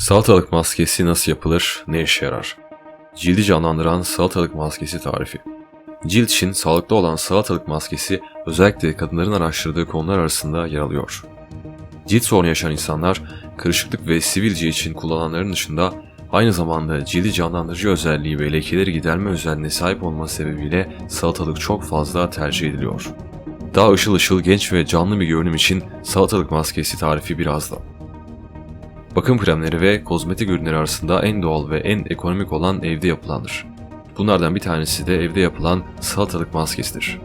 Salatalık maskesi nasıl yapılır, ne işe yarar? Cildi canlandıran salatalık maskesi tarifi. Cilt için sağlıklı olan salatalık maskesi özellikle kadınların araştırdığı konular arasında yer alıyor. Cilt sorunu yaşayan insanlar kırışıklık ve sivilce için kullananların dışında aynı zamanda cildi canlandırıcı özelliği ve lekeleri giderme özelliğine sahip olması sebebiyle salatalık çok fazla tercih ediliyor. Daha ışıl ışıl genç ve canlı bir görünüm için salatalık maskesi tarifi birazdan. Bakım kremleri ve kozmetik ürünleri arasında en doğal ve en ekonomik olan evde yapılandır. Bunlardan bir tanesi de evde yapılan salatalık maskesidir.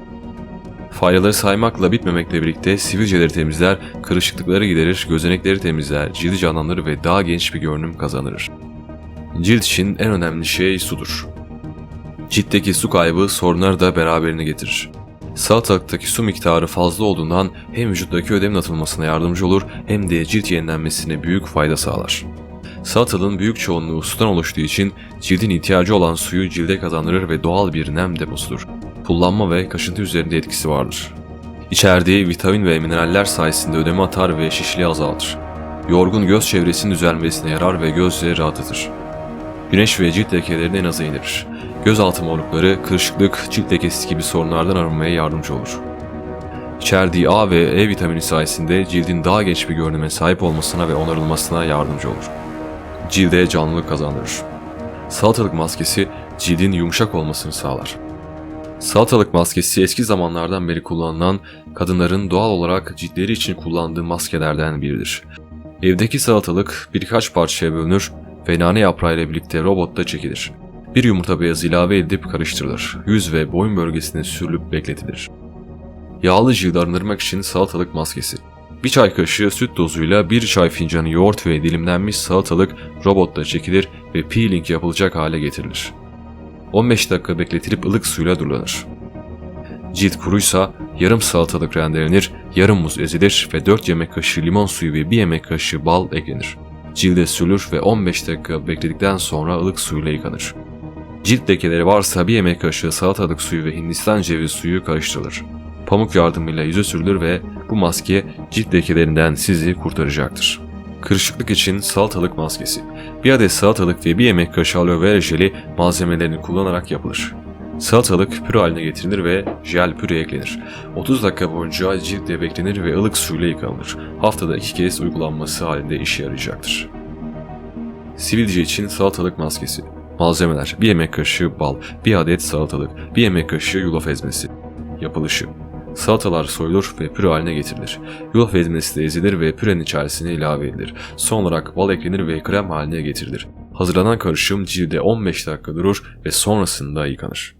Faydaları saymakla bitmemekle birlikte sivilceleri temizler, kırışıklıkları giderir, gözenekleri temizler, cildi canlandırır ve daha genç bir görünüm kazanır. Cilt için en önemli şey sudur. Ciltteki su kaybı sorunları da beraberine getirir. Salatalıktaki su miktarı fazla olduğundan hem vücuttaki ödemin atılmasına yardımcı olur hem de cilt yenilenmesine büyük fayda sağlar. Salatalığın büyük çoğunluğu sudan oluştuğu için cildin ihtiyacı olan suyu cilde kazandırır ve doğal bir nem deposudur. Pullanma ve kaşıntı üzerinde etkisi vardır. İçerdiği vitamin ve mineraller sayesinde ödemi atar ve şişliği azaltır. Yorgun göz çevresinin düzelmesine yarar ve gözleri rahatlatır. Güneş ve cilt lekelerini en aza indirir. Gözaltı morlukları, kırışıklık, cilt lekesi gibi sorunlardan arınmaya yardımcı olur. İçerdiği A ve E vitamini sayesinde cildin daha genç bir görünüme sahip olmasına ve onarılmasına yardımcı olur. Cilde canlılık kazandırır. Salatalık maskesi cildin yumuşak olmasını sağlar. Salatalık maskesi eski zamanlardan beri kullanılan kadınların doğal olarak ciltleri için kullandığı maskelerden biridir. Evdeki salatalık birkaç parçaya bölünür ve nane yaprağı ile birlikte robotta çekilir. Bir yumurta beyazı ilave edip karıştırılır. Yüz ve boyun bölgesine sürülüp bekletilir. Yağlı cildi arındırmak için salatalık maskesi. Bir çay kaşığı süt dozuyla bir çay fincanı yoğurt ve dilimlenmiş salatalık robotta çekilir ve peeling yapılacak hale getirilir. 15 dakika bekletilip ılık suyla durulanır. Cilt kuruysa yarım salatalık rendelenir, yarım muz ezilir ve 4 yemek kaşığı limon suyu ve 1 yemek kaşığı bal eklenir. Cilde sürülür ve 15 dakika bekledikten sonra ılık suyla yıkanır. Cilt lekeleri varsa bir yemek kaşığı salatalık suyu ve hindistan cevizi suyu karıştırılır. Pamuk yardımıyla yüze sürülür ve bu maske cilt lekelerinden sizi kurtaracaktır. Kırışıklık için salatalık maskesi. Bir adet salatalık ve bir yemek kaşığı aloe vera jeli malzemelerini kullanarak yapılır. Salatalık püre haline getirilir ve jel püre eklenir. 30 dakika boyunca ciltle beklenir ve ılık suyla yıkanılır. Haftada iki kez uygulanması halinde işe yarayacaktır. Sivilce için salatalık maskesi. Malzemeler 1 yemek kaşığı bal, 1 adet salatalık, 1 yemek kaşığı yulaf ezmesi. Yapılışı Salatalar soyulur ve püre haline getirilir. Yulaf ezmesi de ezilir ve pürenin içerisine ilave edilir. Son olarak bal eklenir ve krem haline getirilir. Hazırlanan karışım cilde 15 dakika durur ve sonrasında yıkanır.